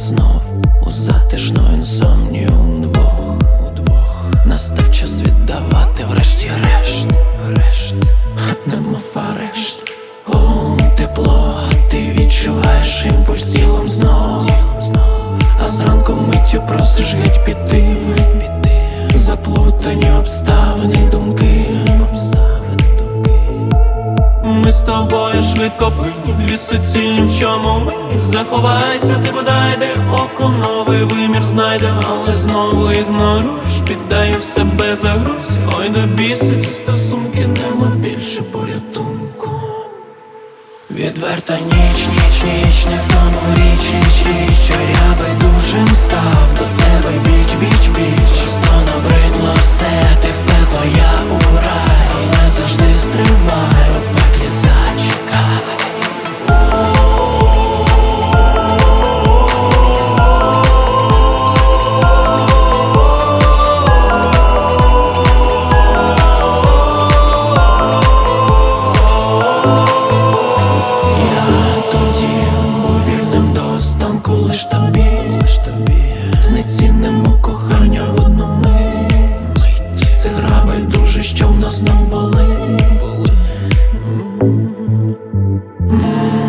знов у затишну інсомнію удвох Настав час віддавати врешті-решт, решт, немов арешт О, тепло, ти відчуваєш імпульс тілом знов. А зранку миттю просиш геть піти, Заплутані обставини ми з тобою швидко плинні суцільні в чому Заховайся, ти бодай, де око новий вимір знайде, але знову ігноруєш, піддаю себе загрузі Ой, до біси стосунки нема більше порятунку. Відверта ніч, ніч, ніч, не лиш тобі, лиш тобі Знецінним у кохання в одну мить. Це грабель дуже, що в нас не були.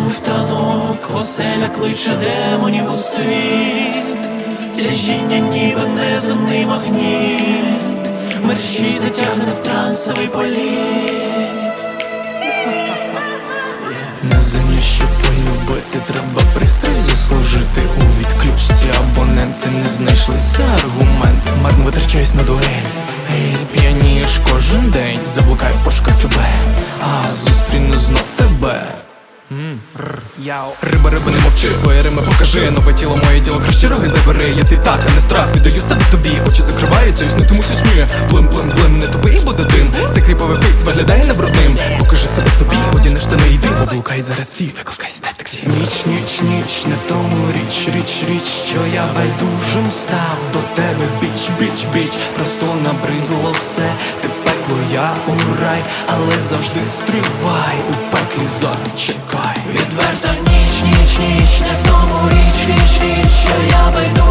Втанок, оселя кличе демонів у світ. Тяжіння ніби неземний магніт. Мерщій затягне в трансовий політ. На землі, щоб полюбити, треба знайшлися аргументи Марно витрачаюсь на дуель. Ей, п'янієш кожен день, заблукаю пошука себе, а зустріну знов тебе. Риба, риба, не мовчи, своє рими покажи. Нове тіло, моє тіло, краще роги забери. Я ти так, а не страх, віддаю себе тобі. Очі закриваються, і снитимусь у сні. Блим, блим, блим, не тобі і буде дим. Цей кріповий фейс виглядає небрудним Покажи себе собі, одіни штани йди. Облукай зараз всі, викликай сюди таксі Ніч, ніч, ніч, не в тому річ, річ, річ Що я байдужим став до тебе. Біч, біч, біч, просто набридло все. Ти в пекло, я у рай Але завжди стривай, у пеклі зачекай. Відверто ніч, ніч, ніч, не в тому річ, річ, річ, що я байду